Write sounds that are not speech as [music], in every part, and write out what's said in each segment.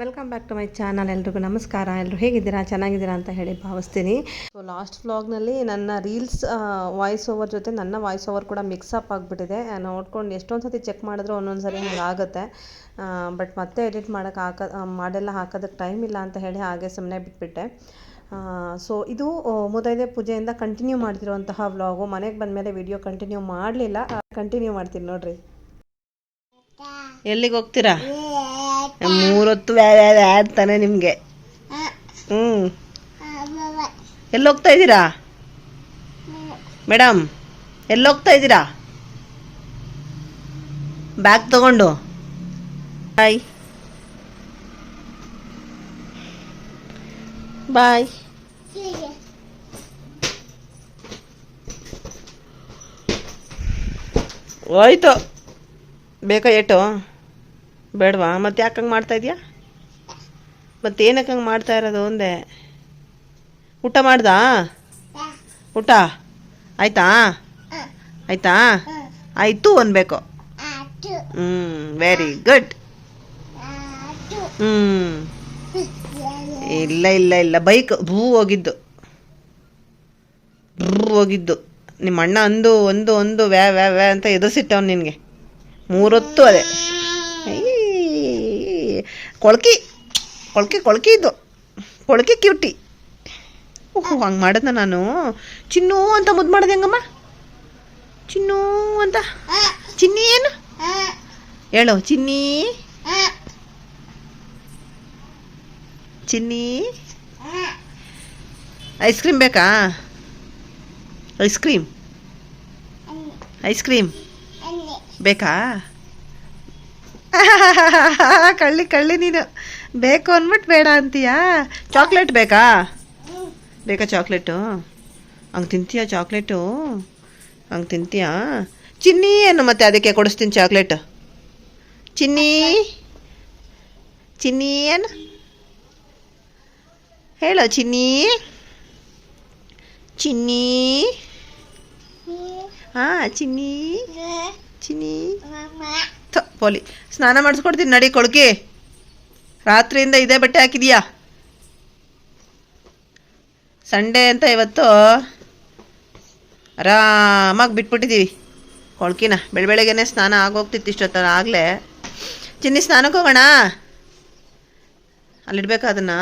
Welcome back to my channel ಎಲ್ರಿಗೂ ನಮಸ್ಕಾರ. ಎಲ್ಲರೂ ಹೇಗಿದ್ದೀರಾ? ಚೆನ್ನಾಗಿದ್ದೀರಾ ಅಂತ ಹೇಳಿ ಭಾವಿಸ್ತೀನಿ. ಸೊ ಲಾಸ್ಟ್ ವ್ಲಾಗ್ನಲ್ಲಿ ನನ್ನ ರೀಲ್ಸ್ ವಾಯ್ಸ್ ಓವರ್ ಜೊತೆ ನನ್ನ ವಾಯ್ಸ್ ಓವರ್ ಕೂಡ ಮಿಕ್ಸ್ ಅಪ್ ಆಗಿಬಿಟ್ಟಿದೆ. ನೋಡ್ಕೊಂಡು ಎಷ್ಟೊಂದು ಸತಿ ಚೆಕ್ ಮಾಡಿದ್ರು ಒಂದೊಂದು ಸರಿ ಆಗುತ್ತೆ. ಬಟ್ ಮತ್ತೆ ಎಡಿಟ್ ಮಾಡೋಕ್ಕೆ ಹಾಕ ಮಾಡೆಲ್ಲ ಹಾಕೋದಕ್ಕೆ ಟೈಮ್ ಇಲ್ಲ ಅಂತ ಹೇಳಿ ಹಾಗೆ ಸುಮ್ಮನೆ ಬಿಟ್ಬಿಟ್ಟೆ. ಸೊ ಇದು ಮುದೈದೆ ಪೂಜೆಯಿಂದ ಕಂಟಿನ್ಯೂ ಮಾಡ್ತಿರುವಂತಹ ವ್ಲಾಗು ಮನೆಗೆ ಬಂದ ಮೇಲೆ ವಿಡಿಯೋ ಕಂಟಿನ್ಯೂ ಮಾಡಲಿಲ್ಲ ಕಂಟಿನ್ಯೂ ಮಾಡ್ತೀನಿ ನೋಡ್ರಿ. ಎಲ್ಲಿಗೆ ಹೋಗ್ತೀರಾ? ಮೂರೊತ್ತು ಅಂತಾನೆ ನಿಮಗೆ. ಹ್ಞೂ ಎಲ್ಲೋಗ್ತಾ ಇದ್ದೀರಾ? ಮೇಡಮ್ ಎಲ್ಲೋಗ್ತಾ ಇದ್ದೀರಾ? ಬ್ಯಾಗ್ ತಗೊಂಡು. ಬಾಯ್. ಬಾಯ್. ಹೋಯ್ತು. ಬೇಕಾ ಏಟು ಬೇಡವಾ? ಮತ್ತೆ ಯಾಕೆ ಹಂಗೆ ಮಾಡ್ತಾ ಇದೆಯಾ? ಮತ್ತೆ ಏನಕ್ಕೆ ಹಂಗೆ ಮಾಡ್ತಾ ಇರೋದು ಒಂದೇ? ಊಟ ಮಾಡ್ದಾ? ಊಟ? ಆಯ್ತಾ? ಆಯ್ತಾ? ಆಯಿತು ಅನ್ಬೇಕು. ಹ್ಞೂ ವೆರಿ ಗುಡ್ ಹ್ಞೂ ಇಲ್ಲ ಇಲ್ಲ ಇಲ್ಲ. ಬೈಕ್ ಭೂ ಹೋಗಿದ್ದು. ಭೂ ಹೋಗಿದ್ದು. ನಿಮ್ಮ ಅಣ್ಣ ಅಂದು, ಒಂದು ಒಂದು ವ್ಯಾ ವ್ಯಾ ವ್ಯಾ ಅಂತ ಎದುರಿಸಿಟ್ಟವನು ನಿನಗೆ. ಮೂರೊತ್ತು ಅದೇ. ಕೊಳ್ಕಿ ಕೊಳ್ಕಿ ಕೊಳ್ಕಿ ಇದು. ಕೊಳ್ಕಿ ಕ್ಯೂಟಿ ಓಹೋ, ಹಂಗೆ ಮಾಡಿದ್ನ ನಾನು. ಚಿನ್ನು ಅಂತ ಮುದ್ದು ಮಾಡಿದೆ ಹೆಂಗಮ್ಮ? ಚಿನ್ನು ಅಂತ. ಚಿನ್ನಿ ಏನು? ಹೇಳು, ಚಿನ್ನಿ. ಚಿನ್ನಿ. ಐಸ್ ಕ್ರೀಮ್ ಬೇಕಾ? ಐಸ್ ಕ್ರೀಮ್ ಐಸ್ ಕ್ರೀಮ್ ಬೇಕಾ? [laughs] ಕಳ್ಳಿ ಕಳ್ಳಿ ನೀನು. ಬೇಕು ಅಂದ್ಬಿಟ್ಟು ಬೇಡ ಅಂತೀಯಾ? ಚಾಕ್ಲೇಟ್ ಬೇಕಾ? ಬೇಕಾ ಚಾಕ್ಲೇಟು? ಹಂಗೆ ತಿಂತೀಯಾ ಚಾಕ್ಲೇಟು? ಹಂಗೆ ತಿಂತೀಯಾ? ಚಿನ್ನಿ ಏನು ಮತ್ತೆ ಅದಕ್ಕೆ ಕೊಡಿಸ್ತೀನಿ ಚಾಕ್ಲೇಟ್? ಚಿನ್ನಿ? ಚಿನ್ನಿ ಏನು? ಹೇಳೋ ಚಿನ್ನಿ. ಚಿನ್ನಿ. ಹಾಂ ಚಿನ್ನಿ. ಚಿನ್ನಿ. ಪೋಲಿ ಸ್ನಾನ ಮಾಡಿಸ್ಕೊಡ್ತೀನಿ, ನಡಿ ಕೊಳ್ಕಿ ರಾತ್ರಿಯಿಂದ ಇದೇ ಬಟ್ಟೆ ಹಾಕಿದೀಯಾ? ಸಂಡೇ ಅಂತ ಇವತ್ತು ಆರಾಮಾಗಿ ಬಿಟ್ಬಿಟ್ಟಿದ್ದೀವಿ ಕೊಳ್ಕಿನ ಬೆಳ ಬೆಳಗ್ಗೆನೆ ಸ್ನಾನ ಆಗೋಗ್ತಿತ್ತು ಇಷ್ಟೊತ್ತ ಆಗಲೇ. ಚಿನ್ನಿ ಸ್ನಾನಕ್ಕೆ ಹೋಗೋಣ? ಅಲ್ಲಿಡ್ಬೇಕಾ ಅದನ್ನ?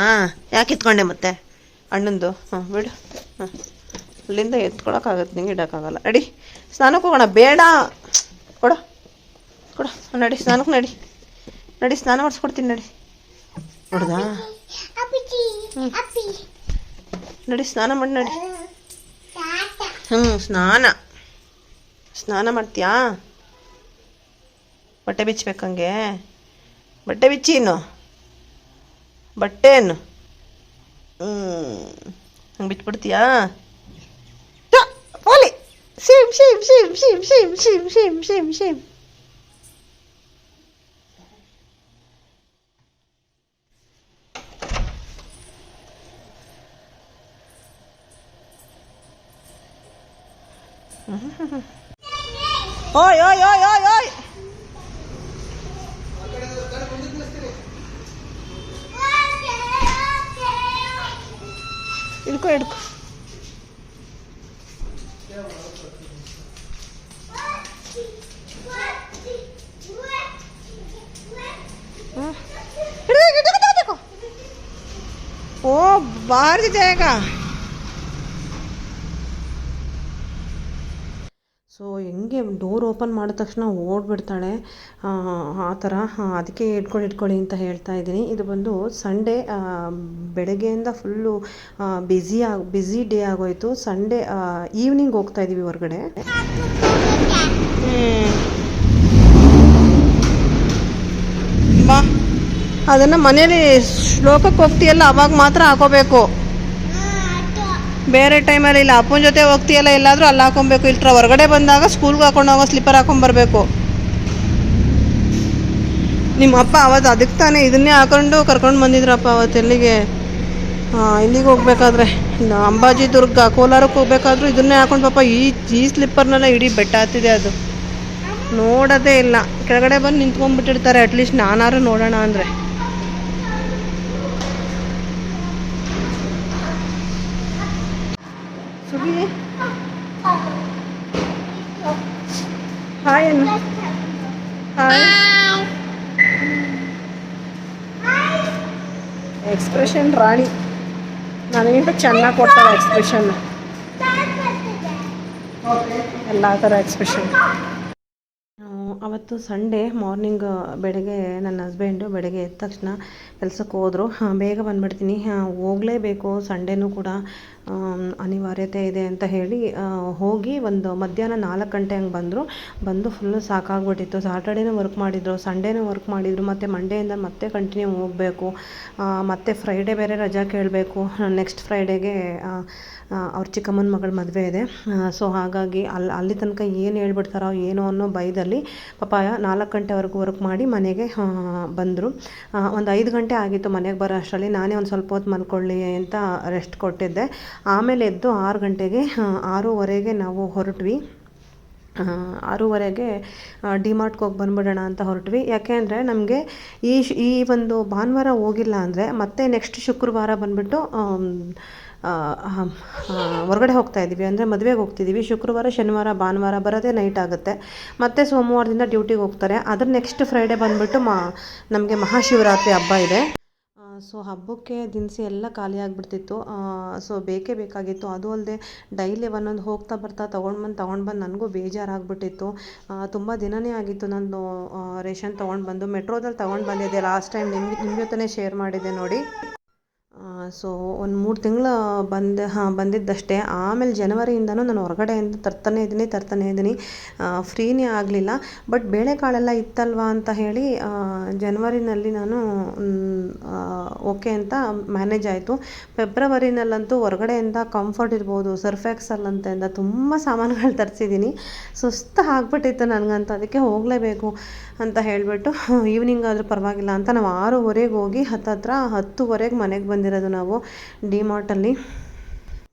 ಯಾಕೆ ಎತ್ಕೊಂಡೆ ಮತ್ತೆ? ಅಣ್ಣಂದು. ಹಾಂ ಬಿಡು. ಹಾಂ ಅಲ್ಲಿಂದ ಎತ್ಕೊಳಕ್ಕಾಗತ್ತೆ ನಿಂಗೆ ಇಡೋಕ್ಕಾಗಲ್ಲ. ಅಡಿ ಸ್ನಾನಕ್ಕೆ ಹೋಗೋಣ, ಬೇಡ. ಕೊಡು. ಕೊಡು ನಡಿ ಸ್ನಾನಕ್ಕೆ ನಡಿ. ನಡಿ ಸ್ನಾನ ಮಾಡಿಸ್ಕೊಡ್ತೀನಿ ನಡಿ. ನೋಡ್ದಾ? ನಡಿ ಸ್ನಾನ ಮಾಡಿ ನಡಿ. ಹ್ಞೂ ಸ್ನಾನ. ಸ್ನಾನ. ಮಾಡ್ತೀಯಾ? ಬಟ್ಟೆ ಬಿಚ್ಚಬೇಕಂಗೆ ಬಟ್ಟೆ ಬಿಚ್ಚಿ ಇನ್ನು. ಬಟ್ಟೆ ಏನು ಹ್ಞೂ ಹಂಗೆ ಬಿಚ್ಚಿಬಿಡ್ತೀಯಾ ಟ, ಪೋಲಿ same same same same same same same same same ಓಯ್ ಓಯ್ ಓಯ್ ಓಯ್ ಓಯ್ ಹಿಡ್ಕೊ ಹಿಡ್ಕೊ ಹ್ಮ್. ಹಿಡ್ಕೊ, ಹಿಡ್ಕೊ, ಡೋರ್ ಓಪನ್ ಮಾಡಿದ ತಕ್ಷಣ ಓಡ್ಬಿಡ್ತಾಳೆ. ಆ, ಥರ ಅದಕ್ಕೆ ಇಟ್ಕೊಳ್ಳಿ ಇಟ್ಕೊಳ್ಳಿ ಅಂತ ಹೇಳ್ತಾ ಇದ್ದೀನಿ. ಇದು ಬಂದು ಸಂಡೇ ಬೆಳಗ್ಗೆಯಿಂದ ಫುಲ್ಲು ಬ್ಯುಸಿ ಆಗಿ ಬ್ಯುಸಿ ಡೇ ಆಗೋಯ್ತು. ಸಂಡೇ ಈವ್ನಿಂಗ್ ಹೋಗ್ತಾ ಇದ್ದೀವಿ ಹೊರಗಡೆ. ಬಾ. ಅದನ್ನು ಮನೇಲಿ ಶ್ಲೋಕಕ್ಕೆ ಹೋಗ್ತೀಯಲ್ಲ ಅವಾಗ ಮಾತ್ರ ಹಾಕೋಬೇಕು. ಬೇರೆ ಟೈಮಲ್ಲಿ ಇಲ್ಲ. ಅಪ್ಪನ ಜೊತೆ ಹೋಗ್ತೀಯಲ್ಲ, ಎಲ್ಲಾದರೂ ಅಲ್ಲಿ ಹಾಕೊಬೇಕು ಇಲ್ಟ್ರ ಹೊರಗಡೆ ಬಂದಾಗ ಸ್ಕೂಲ್ಗೆ ಹಾಕೊಂಡು ಹೋಗೋ ಸ್ಲಿಪ್ಪರ್ ಹಾಕೊಂಬರ್ಬೇಕು ನಿಮ್ಮ ಅಪ್ಪ ಅವತ್ತು ಅದಕ್ಕೆ ತಾನೇ ಇದನ್ನೇ ಹಾಕೊಂಡು ಕರ್ಕೊಂಡು ಬಂದಿದ್ರಪ್ಪ ಅವತ್ತು ಎಲ್ಲಿಗೆ? ಹಾಂ ಇಲ್ಲಿಗೆ ಹೋಗ್ಬೇಕಾದ್ರೆ? ಅಂಬಾಜಿ ದುರ್ಗ, ಕೋಲಾರಕ್ಕೆ ಹೋಗ್ಬೇಕಾದ್ರೂ ಇದನ್ನೇ ಹಾಕೊಂಡು ಪಾಪ ಈ ಈ ಸ್ಲಿಪ್ಪರ್ನೆಲ್ಲ ಇಡೀ ಬೆಟ್ಟ ಹತ್ತಿದೆ ಅದು. ನೋಡೋದೇ ಇಲ್ಲ. ಕೆಳಗಡೆ ಬಂದು ನಿಂತ್ಕೊಂಡ್ಬಿಟ್ಟಿರ್ತಾರೆ. ಅಟ್ಲೀಸ್ಟ್ ನಾನಾರು ನೋಡೋಣ ಅಂದರೆ. Hi, ano? Hi. Expression Rani ನನಗಿಂತ ಚೆನ್ನಾಗಿ ಕೊಡ್ತಾರೆ ಎಕ್ಸ್ಪ್ರೆಷನ್ ಎಲ್ಲ ಥರ ಎಕ್ಸ್ಪ್ರೆಷನ್ ಅವತ್ತು ಸಂಡೇ ಮಾರ್ನಿಂಗ್ ಬೆಳಗ್ಗೆ ನನ್ನ ಹಸ್ಬೆಂಡು ಬೆಳಗ್ಗೆ ಎದ್ದ ತಕ್ಷಣ ಕೆಲಸಕ್ಕೆ ಹೋದರು. ಬೇಗ ಬಂದುಬಿಡ್ತೀನಿ. ಹೋಗಲೇಬೇಕು. ಸಂಡೇನೂ ಕೂಡ ಅನಿವಾರ್ಯತೆ ಇದೆ ಅಂತ ಹೇಳಿ ಹೋಗಿ ಒಂದು ಮಧ್ಯಾಹ್ನ ನಾಲ್ಕು ಗಂಟೆ ಹಂಗೆ ಬಂದರು. ಬಂದು ಫುಲ್ಲು ಸಾಕಾಗ್ಬಿಟ್ಟಿತ್ತು. ಸಾಟರ್ಡೇನೂ ವರ್ಕ್ ಮಾಡಿದರು ಸಂಡೇನೂ ವರ್ಕ್ ಮಾಡಿದರು, ಮತ್ತು ಮಂಡೆಯಿಂದ ಮತ್ತೆ ಕಂಟಿನ್ಯೂ ಹೋಗಬೇಕು. ಮತ್ತು ಫ್ರೈಡೇ ಬೇರೆ ರಜಾ ಕೇಳಬೇಕು. ನೆಕ್ಸ್ಟ್ ಫ್ರೈಡೇಗೆ ಅವ್ರ ಚಿಕ್ಕಮ್ಮನ ಮಗಳ ಮದುವೆ ಇದೆ. ಸೊ ಹಾಗಾಗಿ ಅಲ್ಲಿ ಅಲ್ಲಿ ತನಕ ಏನು ಹೇಳ್ಬಿಡ್ತಾರೋ ಏನೋ ಅನ್ನೋ ಭಯದಲ್ಲಿ ಪಾಪ ನಾಲ್ಕು ಗಂಟೆವರೆಗೂ ವರ್ಕ್ ಮಾಡಿ ಮನೆಗೆ ಬಂದರು. ಒಂದು ಐದು ಗಂಟೆ ಆಗಿತ್ತು ಮನೆಗೆ ಬರೋ ಅಷ್ಟರಲ್ಲಿ. ನಾನೇ ಒಂದು ಸ್ವಲ್ಪ ಹೊತ್ತು ಮಲ್ಕೊಳ್ಳಿ ಅಂತ ರೆಸ್ಟ್ ಕೊಟ್ಟಿದ್ದೆ. ಆಮೇಲೆ ಎದ್ದು ಆರು ಗಂಟೆಗೆ ಆರೂವರೆಗೆ ನಾವು ಹೊರಟ್ವಿ. ಆರೂವರೆಗೆ ಡಿಮಾರ್ಟ್ಗೆ ಹೋಗಿ ಬಂದ್ಬಿಡೋಣ ಅಂತ ಹೊರಟ್ವಿ. ಯಾಕೆ ಅಂದರೆ ನಮಗೆ ಈ ಈ ಒಂದು ಭಾನುವಾರ ಹೋಗಿಲ್ಲ ಅಂದರೆ ಮತ್ತೆ ನೆಕ್ಸ್ಟ್ ಶುಕ್ರವಾರ ಬಂದುಬಿಟ್ಟು ಹೊರಗಡೆ ಹೋಗ್ತಾ ಇದ್ದೀವಿ ಅಂದರೆ ಮದುವೆಗೆ ಹೋಗ್ತಿದ್ದೀವಿ ಶುಕ್ರವಾರ, ಶನಿವಾರ, ಭಾನುವಾರ ಬರೋದೇ ನೈಟ್ ಆಗುತ್ತೆ. ಮತ್ತು ಸೋಮವಾರದಿಂದ ಡ್ಯೂಟಿಗೆ ಹೋಗ್ತಾರೆ. ಅದ್ರ ನೆಕ್ಸ್ಟ್ ಫ್ರೈಡೇ ಬಂದುಬಿಟ್ಟು ಮಾ, ನಮಗೆ ಮಹಾಶಿವರಾತ್ರಿ ಹಬ್ಬ ಇದೆ. ಸೊ ಹಬ್ಬಕ್ಕೆ ದಿನಸಿ ಎಲ್ಲ ಖಾಲಿ ಆಗಿಬಿಡ್ತಿತ್ತು. ಸೊ ಬೇಕೇ ಬೇಕಾಗಿತ್ತು. ಅದು ಅಲ್ಲದೆ ಡೈಲಿ ಒಂದೊಂದು ಹೋಗ್ತಾ ಬರ್ತಾ ತೊಗೊಂಡು ಬಂದು ತೊಗೊಂಡು ಬಂದು ನನಗೂ ಬೇಜಾರಾಗ್ಬಿಟ್ಟಿತ್ತು. ತುಂಬ ದಿನವೇ ಆಗಿತ್ತು ನಾನು ರೇಷನ್ ತೊಗೊಂಡು ಬಂದು. ಮೆಟ್ರೋದಲ್ಲಿ ತೊಗೊಂಡು ಬಂದಿದ್ದೆ ಲಾಸ್ಟ್ ಟೈಮ್. ನಿಮ್ಮ ನಿಮ್ಮ ಜೊತೆನೇ ಶೇರ್ ಮಾಡಿದ್ದೆ ನೋಡಿ. ಸೊ ಒಂದು ಮೂರು ತಿಂಗಳು ಬಂದ, ಹಾಂ, ಬಂದಿದ್ದಷ್ಟೇ. ಆಮೇಲೆ ಜನವರಿಯಿಂದನೂ ನಾನು ಹೊರಗಡೆಯಿಂದ ತರ್ತಾನೆ ಇದ್ದೀನಿ ತರ್ತಾನೆ ಇದ್ದೀನಿ ಫ್ರೀನೇ ಆಗಲಿಲ್ಲ. ಬಟ್ ಬೇಳೆಕಾಳೆಲ್ಲ ಇತ್ತಲ್ವಾ ಅಂತ ಹೇಳಿ ಜನವರಿನಲ್ಲಿ ನಾನು ಓಕೆ ಅಂತ ಮ್ಯಾನೇಜ್ ಆಯಿತು. ಫೆಬ್ರವರಿನಲ್ಲಂತೂ ಹೊರಗಡೆಯಿಂದ ಕಂಫರ್ಟ್ ಇರ್ಬೋದು ಅಂತ ತುಂಬ ಸಾಮಾನುಗಳು ತರಿಸಿದ್ದೀನಿ ಸುಸ್ತು ಆಗ್ಬಿಟ್ಟಿತ್ತು ನನಗಂತ, ಅದಕ್ಕೆ ಹೋಗಲೇಬೇಕು ಅಂತ ಹೇಳಿಬಿಟ್ಟು ಈವ್ನಿಂಗ್ ಆದರೂ ಪರವಾಗಿಲ್ಲ ಅಂತ ನಾವು ಆರೂವರೆಗೆ ಹೋಗಿ ಹತ್ತತ್ರ ಹತ್ತುವರೆಗೆ ಮನೆಗೆ ಬಂದಿರೋದು ನಾವು ಡಿಮಾರ್ಟಲ್ಲಿ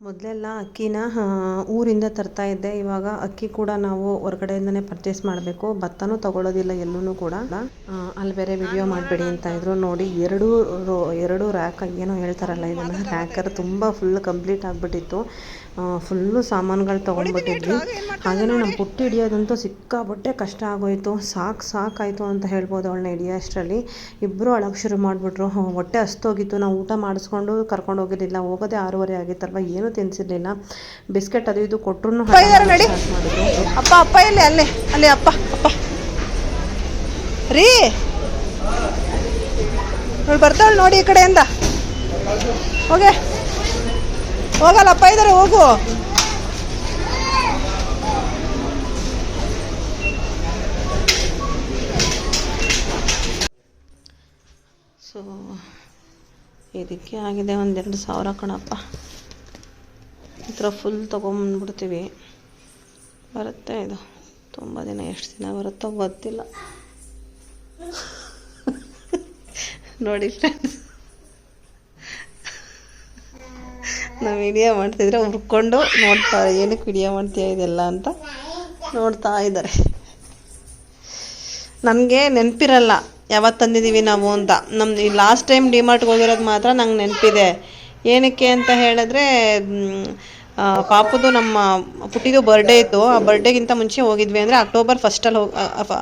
ಮೊದಲೆಲ್ಲ ಅಕ್ಕಿನ ಊರಿಂದ ತರ್ತಾ ಇದ್ದೆ. ಇವಾಗ ಅಕ್ಕಿ ಕೂಡ ನಾವು ಹೊರಗಡೆಯಿಂದನೇ ಪರ್ಚೇಸ್ ಮಾಡಬೇಕು. ಭತ್ತನೂ ತಗೊಳ್ಳೋದಿಲ್ಲ ಎಲ್ಲೂ ಕೂಡ. ಅಲ್ಲಿ ಬೇರೆ ವಿಡಿಯೋ ಮಾಡಬೇಡಿ ಅಂತ ಇದ್ರು. ನೋಡಿ, ಎರಡು ಎರಡು ರ್ಯಾಕ್ ಏನೋ ಹೇಳ್ತಾರಲ್ಲ, ಇದನ್ನು ರ್ಯಾಕರ್ ತುಂಬ ಫುಲ್ ಕಂಪ್ಲೀಟ್ ಆಗಿಬಿಟ್ಟಿತ್ತು. ಫುಲ್ಲು ಸಾಮಾನುಗಳು ತೊಗೊಂಡ್ಬಿಟ್ಟಿದ್ವಿ. ಹಾಗೆಯೇ ನಮ್ಮ ಪುಟ್ಟಿ ಹಿಡಿಯೋದಂತೂ ಸಿಕ್ಕಾಬಟ್ಟೆ ಕಷ್ಟ ಆಗೋಯಿತು. ಸಾಕು ಸಾಕಾಯಿತು ಅಂತ ಹೇಳ್ಬೋದು ಅವಳನ್ನ ಹಿಡಿಯೋ ಅಷ್ಟರಲ್ಲಿ ಇಬ್ಬರು ಅಳಕ್ಕೆ ಶುರು ಮಾಡಿಬಿಟ್ರು. ಹೊಟ್ಟೆ ಹಸ್ತೋಗಿತ್ತು ನಾವು ಊಟ ಮಾಡಿಸ್ಕೊಂಡು ಕರ್ಕೊಂಡು ಹೋಗಿರಲಿಲ್ಲ. ಹೋಗೋದೇ ಆರೂವರೆ ಆಗಿತ್ತಲ್ವ? ಏನೂ ತಿನ್ಸಿರ್ಲಿಲ್ಲ. ಬಿಸ್ಕೆಟ್ ಅದು ಇದು ಕೊಟ್ಟರು ನೋಡಿ. ಅಪ್ಪ ಅಪ್ಪ ಇಲ್ಲಿ ಅಲ್ಲೇ ಅಲ್ಲಿ ಅಪ್ಪ ಅಪ್ಪ. ರೀ. ಅವಳು ಬರ್ತಾಳೆ ನೋಡಿ ಈ ಕಡೆಯಿಂದ. ಹೋಗೆ. ಹೋಗಲ್ಲ ಇದ್ರೆ, ಹೋಗು. ಸೊ ಇದಕ್ಕೆ ಆಗಿದೆ ಒಂದೆರಡು ಸಾವಿರ ಕಣಪ್ಪ. ಈ ಥರ ಫುಲ್ ತೊಗೊಂಬಂದ್ಬಿಡ್ತೀವಿ. ಬರುತ್ತೆ ಇದು. ತುಂಬ ದಿನ ಎಷ್ಟು ದಿನ ಬರುತ್ತೋ ಗೊತ್ತಿಲ್ಲ. [laughs] ನೋಡಿ ಫ್ರೆಂಡ್ಸ್. ನಾವು ವಿಡಿಯೋ ಮಾಡ್ತಿದ್ರೆ ಹುರ್ಕೊಂಡು ನೋಡ್ತಾರೆ ಏನಕ್ಕೆ ವಿಡಿಯೋ ಮಾಡ್ತೀಯ ಇದೆಲ್ಲ ಅಂತ ನೋಡ್ತಾ ಇದ್ದಾರೆ ನನಗೆ ನೆನಪಿರಲ್ಲ ಯಾವತ್ತು ತಂದಿದ್ದೀವಿ ನಾವು ಅಂತ. ನಮ್ಮ ಲಾಸ್ಟ್ ಟೈಮ್ ಡಿಮಾರ್ಟ್ಗೆ ಹೋಗಿರೋದು ಮಾತ್ರ ನಂಗೆ ನೆನಪಿದೆ. ಏನಕ್ಕೆ ಅಂತ ಹೇಳಿದ್ರೆ ಪಾಪದು ನಮ್ಮ ಪುಟ್ಟಿದು ಬರ್ಡೇ ಇತ್ತು. ಆ ಬರ್ಡೇಗಿಂತ ಮುಂಚೆ ಹೋಗಿದ್ವಿ ಅಂದರೆ ಅಕ್ಟೋಬರ್ ಫಸ್ಟಲ್ಲಿ ಹೋಗಿ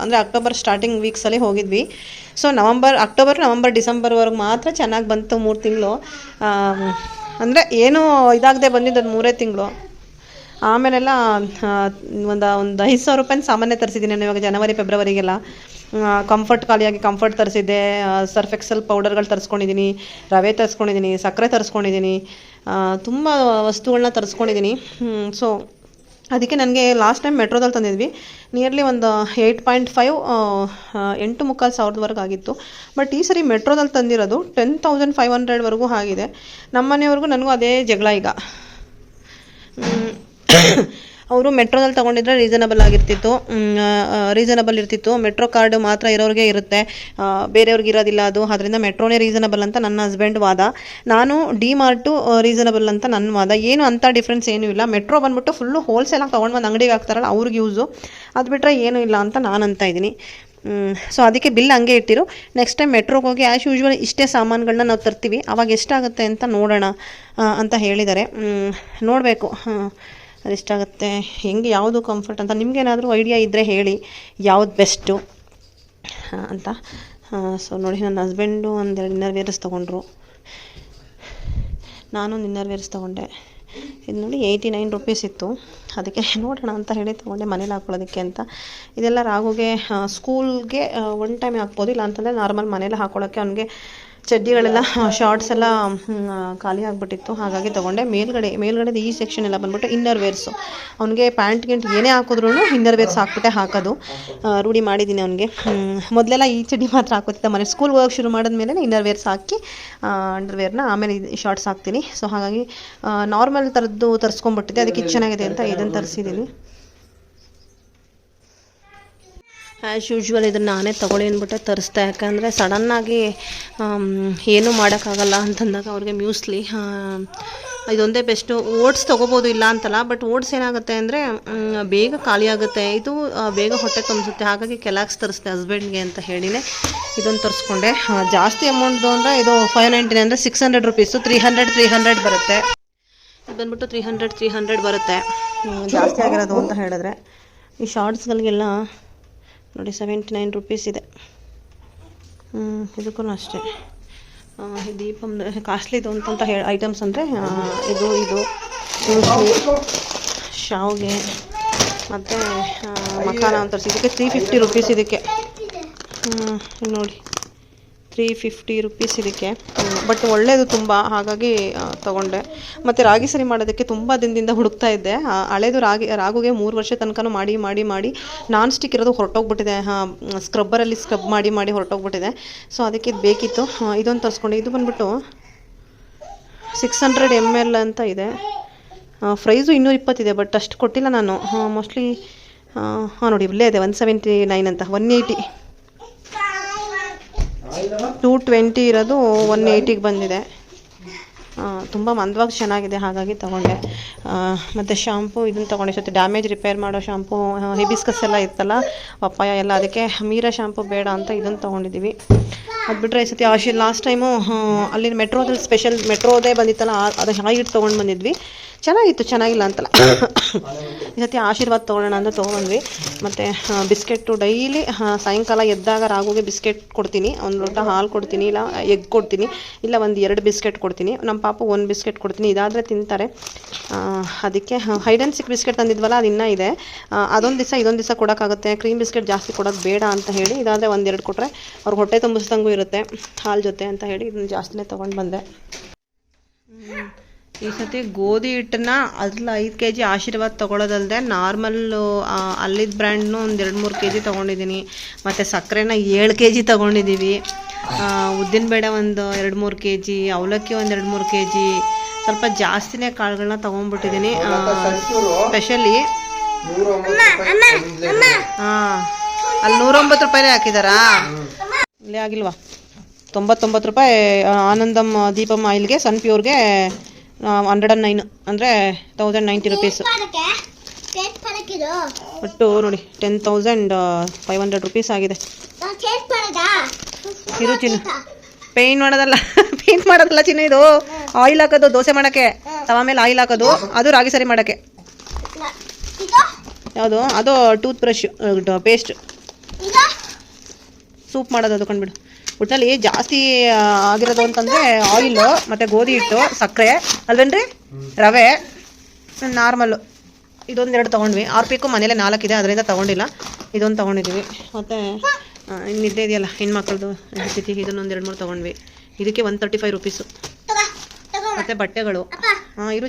ಅಂದರೆ ಅಕ್ಟೋಬರ್ ಸ್ಟಾರ್ಟಿಂಗ್ ವೀಕ್ಸಲ್ಲಿ ಹೋಗಿದ್ವಿ. ಸೊ ನವಂಬರ್ ಅಕ್ಟೋಬರ್ ನವಂಬರ್ ಡಿಸೆಂಬರ್ವರೆಗೆ ಮಾತ್ರ ಚೆನ್ನಾಗಿ ಬಂತು ಮೂರು ತಿಂಗಳು. ಅಂದರೆ ಏನೂ ಇದಾಗದೆ ಬಂದಿದ್ದು ಅದು ಮೂರೇ ತಿಂಗಳು. ಆಮೇಲೆಲ್ಲ ಒಂದು ಒಂದು ಐದು ಸಾವಿರ ರೂಪಾಯಿ ಸಾಮಾನ್ಯ ತರಿಸಿದ್ದೀನಿ ನಾನು ಇವಾಗ ಜನವರಿ, ಫೆಬ್ರವರಿಗೆಲ್ಲ. ಕಂಫರ್ಟ್ ಖಾಲಿಯಾಗಿ ಕಂಫರ್ಟ್ ತರಿಸಿದ್ದೆ ಎಕ್ಸೆಲ್ ಪೌಡರ್ಗಳು ತರಿಸ್ಕೊಂಡಿದ್ದೀನಿ ರವೆ ತರಿಸ್ಕೊಂಡಿದ್ದೀನಿ ಸಕ್ಕರೆ ತರಿಸ್ಕೊಂಡಿದ್ದೀನಿ ತುಂಬ ವಸ್ತುಗಳನ್ನ ತರಿಸ್ಕೊಂಡಿದ್ದೀನಿ ಸೊ ಅದಕ್ಕೆ ನನಗೆ ಲಾಸ್ಟ್ ಟೈಮ್ ಮೆಟ್ರೋದಲ್ಲಿ ತಂದಿದ್ವಿ. ನಿಯರ್ಲಿ ಒಂದು ಏಯ್ಟ್ ಪಾಯಿಂಟ್ ಫೈವ್ ಎಂಟು ಮುಕ್ಕಾಲು ಸಾವಿರದವರೆಗೆ ಆಗಿತ್ತು. ಬಟ್ ಈ ಸರಿ ಮೆಟ್ರೋದಲ್ಲಿ ತಂದಿರೋದು ಟೆನ್ ತೌಸಂಡ್ ಫೈವ್ ಹಂಡ್ರೆಡ್ವರೆಗೂ ಆಗಿದೆ. ನಮ್ಮ ಮನೆಯವ್ರಿಗೂ ನನಗೂ ಅದೇ ಜಗಳ ಈಗ. ಅವರು ಮೆಟ್ರೋದಲ್ಲಿ ತೊಗೊಂಡಿದ್ರೆ ರೀಸನಬಲ್ ಆಗಿರ್ತಿತ್ತು. ರೀಸನಬಲ್ ಇರ್ತಿತ್ತು. ಮೆಟ್ರೋ ಕಾರ್ಡ್ ಮಾತ್ರ ಇರೋರಿಗೆ ಇರುತ್ತೆ. ಬೇರೆಯವ್ರಿಗೆ ಇರೋದಿಲ್ಲ ಅದು. ಅದರಿಂದ ಮೆಟ್ರೋನೇ ರೀಸನಬಲ್ ಅಂತ ನನ್ನ ಹಸ್ಬೆಂಡ್ ವಾದ. ನಾನು ಡಿ ಮಾರ್ಟು ರೀಸನಬಲ್ ಅಂತ ನನ್ನ ವಾದ. ಏನು ಅಂಥ ಡಿಫ್ರೆನ್ಸ್ ಏನೂ ಇಲ್ಲ. ಮೆಟ್ರೋ ಬಂದ್ಬಿಟ್ಟು ಫುಲ್ಲು ಹೋಲ್ಸೇಲಾಗಿ ತೊಗೊಂಡು ಬಂದು ಅಂಗಡಿಗೆ ಹಾಕ್ತಾರಲ್ಲ, ಅವ್ರಿಗೆ ಯೂಸು ಅದು ಬಿಟ್ಟರೆ ಏನೂ ಇಲ್ಲ ಅಂತ ನಾನು ಅಂತ ಇದ್ದೀನಿ. ಸೊ ಅದಕ್ಕೆ ಬಿಲ್ ಹಂಗೆ ಇಟ್ಟಿರು. ನೆಕ್ಸ್ಟ್ ಟೈಮ್ ಮೆಟ್ರೋಗೆ ಹೋಗಿ ಆ್ಯಸ್ ಯೂಶ್ವಲ್ ಇಷ್ಟೇ ಸಾಮಾನುಗಳನ್ನ ನಾವು ತರ್ತೀವಿ. ಅವಾಗ ಎಷ್ಟಾಗುತ್ತೆ ಅಂತ ನೋಡೋಣ ಅಂತ ಹೇಳಿದ್ದಾರೆ. ನೋಡಬೇಕು. ಅದೆಷ್ಟಾಗುತ್ತೆ ಹೆಂಗೆ ಯಾವುದು ಕಂಫರ್ಟ್ ಅಂತ ನಿಮಗೇನಾದರೂ ಐಡಿಯಾ ಇದ್ದರೆ ಹೇಳಿ. ಯಾವ್ದು ಬೆಸ್ಟು ಅಂತ. ಸೊ ನೋಡಿ, ನನ್ನ ಹಸ್ಬೆಂಡು ಒಂದೆರಡು ಇನ್ನರ್ ವೇರ್ಸ್ ತೊಗೊಂಡ್ರು. ನಾನು ಇನ್ನರ್ ವೇರ್ಸ್ ತೊಗೊಂಡೆ. ಇದು ನೋಡಿ ಏಯ್ಟಿ ನೈನ್ ರುಪೀಸ್ ಇತ್ತು. ಅದಕ್ಕೆ ನೋಡೋಣ ಅಂತ ಹೇಳಿ ತೊಗೊಂಡೆ ಮನೇಲಿ ಹಾಕೊಳ್ಳೋದಕ್ಕೆ ಅಂತ. ಇದೆಲ್ಲ ರಾಗುಗೆ ಸ್ಕೂಲ್ಗೆ ಒನ್ ಟೈಮ್ ಹಾಕ್ಬೋದು ಇಲ್ಲ ಅಂತಂದರೆ ನಾರ್ಮಲ್ ಮನೇಲಿ ಹಾಕೊಳ್ಳೋಕ್ಕೆ ಅವ್ನಿಗೆ ಚಡ್ಡಿಗಳೆಲ್ಲ ಶಾರ್ಟ್ಸ್ ಎಲ್ಲ ಖಾಲಿ ಆಗಿಬಿಟ್ಟಿತ್ತು. ಹಾಗಾಗಿ ತೊಗೊಂಡೆ. ಮೇಲ್ಗಡೆ ಮೇಲ್ಗಡೆ ಈ ಸೆಕ್ಷನ್ ಎಲ್ಲ ಬಂದ್ಬಿಟ್ಟು ಇನ್ನರ್ ವೇರ್ಸು ಅವನಿಗೆ ಪ್ಯಾಂಟ್ ಗಿಂಟ್ ಏನೇ ಹಾಕಿದ್ರು ಇನ್ನರ್ ವೇರ್ಸ್ ಹಾಕ್ಬಿಟ್ಟೆ ಹಾಕೋದು. ರೂಢಿ ಮಾಡಿದ್ದೀನಿ ಅವನಿಗೆ. ಮೊದಲೆಲ್ಲ ಈ ಚಡ್ಡಿ ಮಾತ್ರ ಹಾಕೋತಿದ್ದ. ಮನೆ ಸ್ಕೂಲ್ಗೆ ಹೋಗೋಕ್ಕೆ ಶುರು ಮಾಡಿದ್ಮೇಲೆ ಇನ್ನರ್ ವೇರ್ಸ್ ಹಾಕಿ ಅಂಡರ್ವೇರ್ನ ಆಮೇಲೆ ಶಾರ್ಟ್ಸ್ ಹಾಕ್ತೀನಿ. ಸೊ ಹಾಗಾಗಿ ನಾರ್ಮಲ್ ಥರದ್ದು ತರಿಸ್ಕೊಂಬಿಟ್ಟಿದ್ದೆ ಅದಕ್ಕೆ ಚೆನ್ನಾಗಿದೆ ಅಂತ ಇದನ್ನು ತರಿಸಿದ್ದೀನಿ ಆ್ಯಸ್ ಯೂಶ್ವಲ್ ಇದನ್ನು ನಾನೇ ತೊಗೊಳ್ಳಿ ಅಂದ್ಬಿಟ್ಟೆ ತರಿಸ್ದೆ. ಯಾಕಂದರೆ ಸಡನ್ನಾಗಿ ಏನೂ ಮಾಡೋಕ್ಕಾಗಲ್ಲ ಅಂತಂದಾಗ ಅವ್ರಿಗೆ ಮ್ಯೂಸ್ಲಿ ಇದೊಂದೇ ಬೆಸ್ಟು ಓಟ್ಸ್ ತೊಗೋಬೋದು ಇಲ್ಲ ಅಂತಲ್ಲ ಬಟ್ ಓಟ್ಸ್ ಏನಾಗುತ್ತೆ ಅಂದರೆ ಬೇಗ ಖಾಲಿಯಾಗುತ್ತೆ ಇದು ಬೇಗ ಹೊಟ್ಟೆ ತುಂಬಿಸುತ್ತೆ. ಹಾಗಾಗಿ ಕೆಲಾಕ್ಸ್ ತರಿಸ್ದೆ ಹಸ್ಬೆಂಡ್ಗೆ ಅಂತ ಹೇಳಿನೇ. ಇದೊಂದು ತರಿಸ್ಕೊಂಡೆ. ಜಾಸ್ತಿ ಅಮೌಂಟ್ದು ಅಂದರೆ ಇದು ಫೈವ್ ನೈಂಟಿನ ಅಂದರೆ six hundred rupees three hundred three hundred ಬರುತ್ತೆ. ಇದು ಬಂದ್ಬಿಟ್ಟು ತ್ರೀ ಹಂಡ್ರೆಡ್ ತ್ರೀ ಹಂಡ್ರೆಡ್ ಬರುತ್ತೆ. ಜಾಸ್ತಿ ಆಗಿರೋದು ಅಂತ ಹೇಳಿದ್ರೆ. ಈ ಶಾರ್ಟ್ಸ್ಗಳಿಗೆಲ್ಲ ನೋಡಿ ಸೆವೆಂಟಿ ನೈನ್ ರುಪೀಸ್ ಇದೆ ಇದಕ್ಕೂ ಅಷ್ಟೇ. ದೀಪಮ್ ಕಾಸ್ಟ್ಲಿದು ಅಂತಂತ ಹೇಳಿ ಐಟಮ್ಸ್ ಅಂದರೆ ಇದು ಇದು ಶಾವ್ಗೆ, ಮತ್ತು ಮಖಾನ ಅಂತ ಇದಕ್ಕೆ ತ್ರೀ ಫಿಫ್ಟಿ ರುಪೀಸ್ ಇದಕ್ಕೆ. ನೋಡಿ. ತ್ರೀ ಫಿಫ್ಟಿ ರುಪೀಸ್ ಇದಕ್ಕೆ ಬಟ್ ಒಳ್ಳೆಯದು ತುಂಬ, ಹಾಗಾಗಿ ತಗೊಂಡೆ. ಮತ್ತು ರಾಗಿ ಸರಿ ಮಾಡೋದಕ್ಕೆ ತುಂಬ ದಿನದಿಂದ ಹುಡುಕ್ತಾ ಇದ್ದೆ. ಹಳೇದು ರಾಗಿ, ರಾಗುಗೆ ಮೂರು ವರ್ಷ ತನಕನೂ ಮಾಡಿ ಮಾಡಿ ಮಾಡಿ ನಾನ್ ಸ್ಟಿಕ್ ಇರೋದು ಹೊರಟೋಗ್ಬಿಟ್ಟಿದೆ. ಹಾಂ ಸ್ಕ್ರಬ್ಬರಲ್ಲಿ ಸ್ಕ್ರಬ್ ಮಾಡಿ ಮಾಡಿ ಹೊರಟೋಗ್ಬಿಟ್ಟಿದೆ. ಸೊ ಅದಕ್ಕೆ ಇದು ಬೇಕಿತ್ತು. ಇದೊಂದು ತರಿಸ್ಕೊಂಡೆ. ಇದು ಬಂದ್ಬಿಟ್ಟು ಸಿಕ್ಸ್ ಹಂಡ್ರೆಡ್ ಎಂ ಎಲ್ ಅಂತ ಇದೆ. ಪ್ರೈಸು ಇನ್ನೂರ ಇಪ್ಪತ್ತಿದೆ ಬಟ್ ಅಷ್ಟು ಕೊಟ್ಟಿಲ್ಲ ನಾನು. ಮೋಸ್ಟ್ಲಿ ಹಾಂ, ನೋಡಿ, ಇಲ್ಲೇ ಇದೆ ಒನ್ ಸೆವೆಂಟಿ ನೈನ್ ಅಂತ ಒನ್ ಏಯ್ಟಿ ಟೂ ಟ್ವೆಂಟಿ ಇರೋದು ಒನ್ ಏಯ್ಟಿಗೆ ಬಂದಿದೆ. ತುಂಬ ಮಂದವಾಗಿ ಚೆನ್ನಾಗಿದೆ, ಹಾಗಾಗಿ ತೊಗೊಂಡೆ. ಮತ್ತು ಶಾಂಪು ಇದನ್ನು ತೊಗೊಂಡೆ. ಜೊತೆ ಡ್ಯಾಮೇಜ್ ರಿಪೇರ್ ಮಾಡೋ ಶಾಂಪು ಹಿಬಿಸ್ಕಸ್ ಎಲ್ಲ ಇತ್ತಲ್ಲ, ಪಪ್ಪಾಯ ಎಲ್ಲ. ಅದಕ್ಕೆ ಮೀರಾ ಶಾಂಪು ಬೇಡ ಅಂತ ಇದನ್ನು ತೊಗೊಂಡಿದ್ದೀವಿ. ಅದು ಬಿಟ್ಟರೆ ಈ ಸತಿ ಆಶಿ ಲಾಸ್ಟ್ ಟೈಮು ಅಲ್ಲಿ ಮೆಟ್ರೋದಲ್ಲಿ ಸ್ಪೆಷಲ್ ಮೆಟ್ರೋದೇ ಬಂದಿತ್ತಲ್ಲ ಅದು ಹಾಗಿಟ್ಟು ತೊಗೊಂಡು ಬಂದಿದ್ವಿ. ಚೆನ್ನಾಗಿತ್ತು, ಚೆನ್ನಾಗಿಲ್ಲ ಅಂತಲ್ಲ. [coughs] ಈ ಸತಿ ಆಶೀರ್ವಾದ ತೊಗೊಳ್ಳೋಣ ಅಂತ ತೊಗೊಂಡ್ವಿ ಮತ್ತು ಬಿಸ್ಕೆಟ್ಟು ಡೈಲಿ ಸಾಯಂಕಾಲ ಎದ್ದಾಗ ರಾಗುಗೆ ಬಿಸ್ಕೆಟ್ ಕೊಡ್ತೀನಿ. ಒಂದು ಲೋಟ ಹಾಲು ಕೊಡ್ತೀನಿ, ಇಲ್ಲ, ಎಗ್ ಕೊಡ್ತೀನಿ. ಇಲ್ಲ, ಒಂದು ಎರಡು ಬಿಸ್ಕೆಟ್ ಕೊಡ್ತೀನಿ. ನಮ್ಮ ಪಾಪು ಒಂದು ಬಿಸ್ಕೆಟ್ ಕೊಡ್ತೀನಿ. ಇದಾದರೆ ತಿಂತಾರೆ. ಅದಕ್ಕೆ ಹೈಡನ್ ಸಿಕ್ ಬಿಸ್ಕೆಟ್ ತಂದಿದ್ವಲ್ಲ, ಅದು ಇನ್ನೂ ಇದೆ. ಅದೊಂದು ದಿವಸ, ಇದೊಂದು ದಿವಸ ಕೊಡೋಕ್ಕಾಗುತ್ತೆ. ಕ್ರೀಮ್ ಬಿಸ್ಕೆಟ್ ಜಾಸ್ತಿ ಕೊಡೋದು ಬೇಡ ಅಂತ ಹೇಳಿ, ಇದಾದರೆ ಒಂದೆರಡು ಕೊಟ್ಟರೆ ಅವ್ರು ಹೊಟ್ಟೆ ತುಂಬಿಸ್ದಂಗೂ ಇರುತ್ತೆ ಹಾಲು ಜೊತೆ ಅಂತ ಹೇಳಿ ಇದನ್ನು ಜಾಸ್ತಿನೇ ತೊಗೊಂಡು ಬಂದೆ. ಈ ಸತಿ ಗೋಧಿ ಹಿಟ್ಟನ್ನ ಅದ್ರಲ್ಲಿ ಐದು ಕೆ ಜಿ ಆಶೀರ್ವಾದ ತೊಗೊಳೋದಲ್ಲದೆ ನಾರ್ಮಲ್ಲು ಅಲ್ಲಿದ್ದ ಬ್ರ್ಯಾಂಡ್ನು ಒಂದು ಎರಡು ಮೂರು ಕೆ ಜಿ ತೊಗೊಂಡಿದ್ದೀನಿ ಮತ್ತು ಸಕ್ಕರೆನ ಏಳು ಕೆ ಜಿ ತೊಗೊಂಡಿದ್ದೀವಿ ಬೇಡ ಒಂದು ಎರಡು ಮೂರು ಕೆ ಜಿ ಅವಲಕ್ಕಿ ಒಂದು ಎರಡು ಮೂರು ಕೆ ಜಿ ಸ್ವಲ್ಪ ಜಾಸ್ತಿನೇ ಕಾಳುಗಳನ್ನ ತೊಗೊಂಡ್ಬಿಟ್ಟಿದ್ದೀನಿ ಸ್ಪೆಷಲಿ ಹಾಂ ಅಲ್ಲಿ ನೂರೊಂಬತ್ತು ರೂಪಾಯಿನೇ ಹಾಕಿದಾರಾ? ಇಲ್ಲೇ ಆಗಿಲ್ವಾ? ತೊಂಬತ್ತೊಂಬತ್ತು ರೂಪಾಯಿ ಆನಂದಮ್ಮ ಆನಂದಮ್ ದೀಪಮ್ ಆಯಿಲ್ಗೆ ಸನ್ ಪ್ಯೂರ್ಗೆ ಹಂಡ್ರೆಡ್ ಆ್ಯಂಡ್ ನೈನ್ ಅಂದರೆ ತೌಸಂಡ್ ನೈಂಟಿ ರುಪೀಸ್ ಒಟ್ಟು ನೋಡಿ ten thousand five hundred rupees ಆಗಿದೆ. ಇರು ಚಿನ್ನು. ಪೇಂಟ್ ಮಾಡೋದಲ್ಲ ಪೇಂಟ್ ಮಾಡೋದಲ್ಲ ಚಿನ್ನ ಇದು. ಆಯಿಲ್ ಹಾಕೋದು ದೋಸೆ ಮಾಡೋಕ್ಕೆ. ತವ ಮೇಲೆ ಆಯಿಲ್ ಹಾಕೋದು ಅದು ರಾಗಿ ಸರಿ ಮಾಡೋಕ್ಕೆ. ಇದು? ಯಾವುದು? ಅದು ಟೂತ್ ಬ್ರಷ್ ಪೇಸ್ಟ್. ಇದು? ಸೂಪ್ ಮಾಡೋದು ಅದು ಕಂಡ್ಬಿಡು. ಒಟ್ಟಲ್ಲಿ ಜಾಸ್ತಿ ಆ, ಆಗಿರೋದು ಅಂತಂದರೆ ಆಯಿಲು ಮತ್ತು ಗೋಧಿ ಹಿಟ್ಟು ಸಕ್ಕರೆ ಅಲ್ವೇನ್ರಿ? ರವೆ ನಾರ್ಮಲ್ಲು ಇದೊಂದೆರಡು ತಗೊಂಡ್ವಿ. ಆರ್ ಪೀಕು ಮನೇಲೆ ಇದೆ ಅದರಿಂದ ತೊಗೊಂಡಿಲ್ಲ. ಇದೊಂದು ತೊಗೊಂಡಿದ್ದೀವಿ ಮತ್ತು ಇನ್ನಿದ್ದೇ ಇದೆಯಲ್ಲ ಹೆಣ್ಮಕ್ಳದ್ದು ಸ್ಥಿತಿ ಇದನ್ನೊಂದು ಎರಡು ಮೂರು ತೊಗೊಂಡ್ವಿ. ಇದಕ್ಕೆ ಒನ್ ತರ್ಟಿ ಫೈವ್ ರುಪೀಸು. ಮತ್ತು ಬಟ್ಟೆಗಳು. ಹಾಂ ಇರು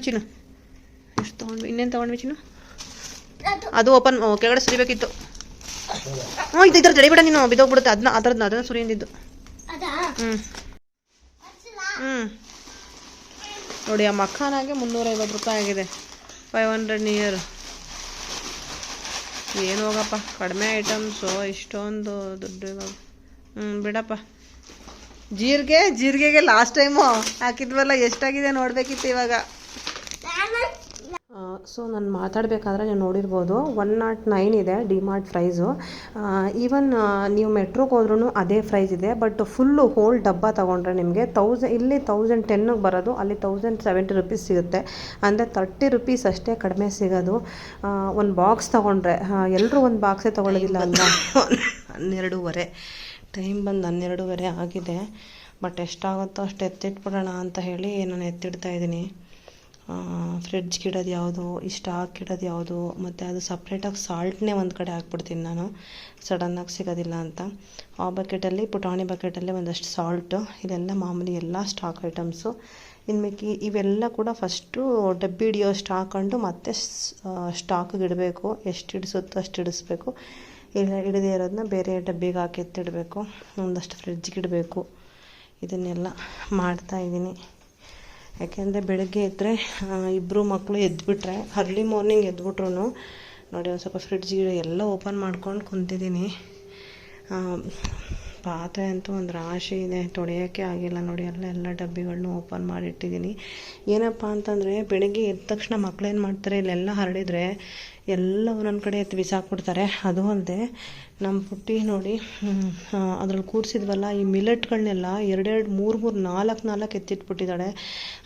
ಎಷ್ಟು ತೊಗೊಂಡ್ವಿ? ಇನ್ನೇನು ತೊಗೊಂಡ್ವಿ ಚಿನ್ನು? ಅದು ಓಪನ್ ಕೆಳಗಡೆ ಸುರಿಬೇಕಿತ್ತು. ಹ್ಞೂ ಇದು ಇದ್ರ ಜಡಿಬೇಡ ನೀನು ಬಿದ್ದೋಗ್ಬಿಡುತ್ತೆ. ಅದನ್ನ ಅದರದ್ದು ಅದನ್ನ ಸುರಿಯಿಂದಿದ್ದು. ಹ್ಞೂ ನೋಡಿ, ಆ ಮಖಾನಾಗೆ ಮುನ್ನೂರೈವತ್ತು ರೂಪಾಯಿ ಆಗಿದೆ. ಫೈವ್ ಹಂಡ್ರೆಡ್ ನಿಯರ್ ಏನು ಹೋಗಪ್ಪ, ಕಡಿಮೆ ಐಟಮ್ಸು ಇಷ್ಟೊಂದು ದುಡ್ಡು ಇವಾಗ ಹ್ಞೂ ಬಿಡಪ್ಪ. ಜೀರಿಗೆ, ಜೀರಿಗೆಗೆ ಲಾಸ್ಟ್ ಟೈಮು ಹಾಕಿದ್ವಲ್ಲ, ಎಷ್ಟಾಗಿದೆ ನೋಡಬೇಕಿತ್ತು ಇವಾಗ. ಸೊ ನಾನು ಮಾತಾಡಬೇಕಾದ್ರೆ ನೀವು ನೋಡಿರ್ಬೋದು ಒನ್ ನಾಟ್ ನೈನ್ ಇದೆ ಡಿಮಾರ್ಟ್ ಪ್ರೈಸು ಈವನ್ ನೀವು ಮೆಟ್ರೋಗೆ ಹೋದ್ರೂ ಅದೇ ಪ್ರೈಸ್ ಇದೆ ಬಟ್ ಫುಲ್ಲು ಹೋಲ್ ಡಬ್ಬ ತೊಗೊಂಡ್ರೆ ನಿಮಗೆ ತೌಸ ಇಲ್ಲಿ ತೌಸಂಡ್ ಟೆನ್ನಿಗೆ ಬರೋದು ಅಲ್ಲಿ ತೌಸಂಡ್ ಸೆವೆಂಟಿ ರುಪೀಸ್ ಸಿಗುತ್ತೆ. ಅಂದರೆ ತರ್ಟಿ ರುಪೀಸ್ ಅಷ್ಟೇ ಕಡಿಮೆ ಸಿಗೋದು. ಒಂದು ಬಾಕ್ಸ್ ತೊಗೊಂಡ್ರೆ ಎಲ್ಲರೂ ಒಂದು ಬಾಕ್ಸೇ ತೊಗೊಳ್ಳೋದಿಲ್ಲ ಅಲ್ಲ ಹನ್ನೆರಡೂವರೆ. ಟೈಮ್ ಬಂದು ಹನ್ನೆರಡೂವರೆ ಆಗಿದೆ ಬಟ್ ಎಷ್ಟಾಗುತ್ತೋ ಅಷ್ಟು ಎತ್ತಿಟ್ಬಿಡೋಣ ಅಂತ ಹೇಳಿ ನಾನು ಎತ್ತಿಡ್ತಾ ಇದ್ದೀನಿ. ಫ್ರಿಡ್ಜ್ಗೆ ಇಡೋದು ಯಾವುದು ಸ್ಟಾಕ್ ಇಡೋದು ಯಾವುದು, ಮತ್ತು ಅದು ಸಪ್ರೇಟಾಗಿ ಸಾಲ್ಟ್ನೇ ಒಂದು ಕಡೆ ಹಾಕ್ಬಿಡ್ತೀನಿ ನಾನು. ಸಡನ್ನಾಗಿ ಸಿಗೋದಿಲ್ಲ ಅಂತ. ಆ ಬಕೆಟಲ್ಲಿ ಪುಟಾಣಿ ಬಕೆಟಲ್ಲಿ ಒಂದಷ್ಟು ಸಾಲ್ಟು ಇದೆಲ್ಲ ಮಾಮೂಲಿ ಎಲ್ಲ ಸ್ಟಾಕ್ ಐಟಮ್ಸು ಇನ್ನು ಮಿಕ್ಕಿ ಇವೆಲ್ಲ ಕೂಡ ಫಸ್ಟು ಡಬ್ಬಿ ಹಿಡಿಯೋಷ್ಟು ಹಾಕೊಂಡು ಮತ್ತೆ ಸ್ಟಾಕ್ಗೆ ಇಡಬೇಕು. ಎಷ್ಟು ಹಿಡಿಸುತ್ತೋ ಅಷ್ಟು ಇಡಿಸ್ಬೇಕು. ಇಲ್ಲ ಹಿಡದೇ ಇರೋದನ್ನ ಬೇರೆ ಡಬ್ಬಿಗೆ ಹಾಕಿ ಎತ್ತಿಡಬೇಕು. ಒಂದಷ್ಟು ಫ್ರಿಡ್ಜ್ಗೆ ಇಡಬೇಕು. ಇದನ್ನೆಲ್ಲ ಮಾಡ್ತಾಯಿದ್ದೀನಿ ಯಾಕೆಂದರೆ ಬೆಳಗ್ಗೆ ಎದ್ದರೆ ಇಬ್ಬರು ಮಕ್ಕಳು ಎದ್ಬಿಟ್ರೆ ಅರ್ಲಿ ಮಾರ್ನಿಂಗ್ ಎದ್ಬಿಟ್ರು ನೋಡಿ ಒಂದು ಸ್ವಲ್ಪ ಫ್ರಿಡ್ಜ್ ಎಲ್ಲ ಓಪನ್ ಮಾಡ್ಕೊಂಡು ಕುಂತಿದ್ದೀನಿ. ಪಾತ್ರೆ ಅಂತೂ ಒಂದು ರಾಶಿ ಇದೆ, ತೊಳೆಯೋಕ್ಕೆ ಆಗಿಲ್ಲ ನೋಡಿ ಎಲ್ಲ ಎಲ್ಲ ಡಬ್ಬಿಗಳನ್ನೂ ಓಪನ್ ಮಾಡಿಟ್ಟಿದ್ದೀನಿ. ಏನಪ್ಪ ಅಂತಂದರೆ, ಬೆಳಗ್ಗೆ ಎದ್ದ ತಕ್ಷಣ ಮಕ್ಕಳೇನು ಮಾಡ್ತಾರೆ, ಇಲ್ಲೆಲ್ಲ ಹರಡಿದರೆ ಎಲ್ಲ ಒಂದೊಂದು ಕಡೆ ಎತ್ತಿ ಬಿಸಾಕ್ಬಿಡ್ತಾರೆ ಅದು ಅಲ್ಲದೆ ನಮ್ಮ ಪುಟ್ಟಿ ನೋಡಿ ಅದ್ರಲ್ಲಿ ಕೂರಿಸಿದ್ವಲ್ಲ, ಈ ಮಿಲೆಟ್ಗಳನ್ನೆಲ್ಲ ಎರಡೆರಡು, ಮೂರು ಮೂರು, ನಾಲ್ಕು ನಾಲ್ಕು ಎತ್ತಿಟ್ಬಿಟ್ಟಿದ್ದಾಳೆ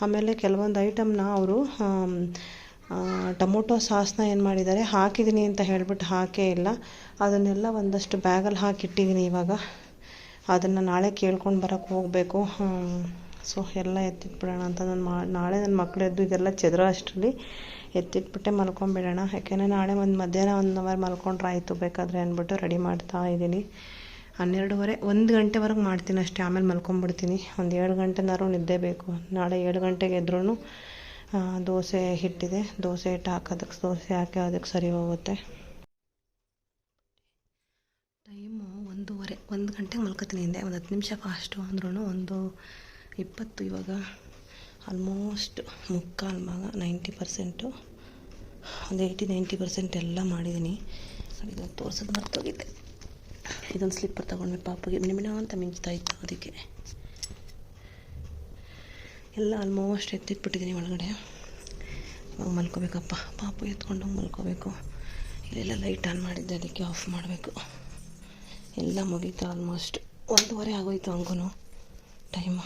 ಆಮೇಲೆ ಕೆಲವೊಂದು ಐಟಮ್ನ ಅವರು ಟೊಮೊಟೊ ಸಾಸ್ನ ಏನು ಮಾಡಿದ್ದಾರೆ ಹಾಕಿದ್ದೀನಿ ಅಂತ ಹೇಳ್ಬಿಟ್ಟು ಹಾಕೇ ಇಲ್ಲ. ಅದನ್ನೆಲ್ಲ ಒಂದಷ್ಟು ಬ್ಯಾಗಲ್ಲಿ ಹಾಕಿಟ್ಟಿದ್ದೀನಿ ಇವಾಗ. ಅದನ್ನು ನಾಳೆ ಕೇಳ್ಕೊಂಡು ಬರೋಕ್ಕೆ ಹೋಗಬೇಕು. ಸೊ ಎಲ್ಲ ಎತ್ತಿಟ್ಬಿಡೋಣ ಅಂತ ನಾನು ಮಾ, ನಾಳೆ ನನ್ನ ಮಕ್ಕಳದ್ದು ಇದೆಲ್ಲ ಚದರ ಅಷ್ಟರಲ್ಲಿ ಎತ್ತಿಟ್ಬಿಟ್ಟೆ ಮಲ್ಕೊಂಬಿಡೋಣ. ಯಾಕೆಂದರೆ ನಾಳೆ ಒಂದು ಮಧ್ಯಾಹ್ನ ಒಂದು ಅವರ್ ಮಲ್ಕೊಂಡ್ರೆ ಆಯಿತು ಬೇಕಾದರೆ ಅಂದ್ಬಿಟ್ಟು ರೆಡಿ ಮಾಡ್ತಾ ಇದ್ದೀನಿ. ಹನ್ನೆರಡುವರೆ, ಒಂದು ಗಂಟೆವರೆಗೆ ಮಾಡ್ತೀನಿ ಅಷ್ಟೇ, ಆಮೇಲೆ ಮಲ್ಕೊಂಬಿಡ್ತೀನಿ. ಒಂದು ಏಳು ಗಂಟೆನಾದ್ರು ನಿದ್ದೆ ಬೇಕು. ನಾಳೆ ಏಳು ಗಂಟೆಗೆ ಎದ್ರೂ ದೋಸೆ ಹಿಟ್ಟಿದೆ. ದೋಸೆ ಹಿಟ್ಟು ಹಾಕೋದಕ್ಕೆ ದೋಸೆ ಹಾಕಿ ಅದಕ್ಕೆ ಸರಿ ಹೋಗುತ್ತೆ. ಟೈಮು ಒಂದೂವರೆ, ಒಂದು ಗಂಟೆಗೆ ಮಲ್ಕೋತೀನಿ ಹಿಂದೆ. ಒಂದು ಹತ್ತು ನಿಮಿಷ ಫಾಸ್ಟು ಅಂದ್ರೂ ಒಂದು ಇಪ್ಪತ್ತು ಇವಾಗ. ಆಲ್ಮೋಸ್ಟ್ ಮುಕ್ಕಾಲು ಭಾಗ ನೈಂಟಿ ಪರ್ಸೆಂಟು ಒಂದು ಏಯ್ಟಿ ನೈಂಟಿ ಪರ್ಸೆಂಟ್ ಎಲ್ಲ ಮಾಡಿದ್ದೀನಿ. ಇದನ್ನು ತೋರ್ಸೋದು ಮರ್ತೋಗಿದ್ದೆ ಇದೊಂದು ಸ್ಲಿಪ್ಪರ್ ತೊಗೊಂಡ್ವಿ ಪಾಪಗೆ. ಮಿಣ ಅಂತ ಮಿಂಚ್ತಾ ಇತ್ತು ಅದಕ್ಕೆ. ಎಲ್ಲ ಆಲ್ಮೋಸ್ಟ್ ಎತ್ತಿಟ್ಬಿಟ್ಟಿದ್ದೀನಿ ಒಳಗಡೆ. ಇವಾಗ ಮಲ್ಕೋಬೇಕಪ್ಪ. ಪಾಪು ಎತ್ಕೊಂಡು ಮಲ್ಕೋಬೇಕು. ಇಲ್ಲೆಲ್ಲ ಲೈಟ್ ಆನ್ ಮಾಡಿದ್ದೆ, ಅದಕ್ಕೆ ಆಫ್ ಮಾಡಬೇಕು. ಎಲ್ಲ ಮುಗೀತು ಆಲ್ಮೋಸ್ಟ್ ಒಂದೂವರೆ ಆಗೋಯ್ತು ಹಂಗೂ ಟೈಮು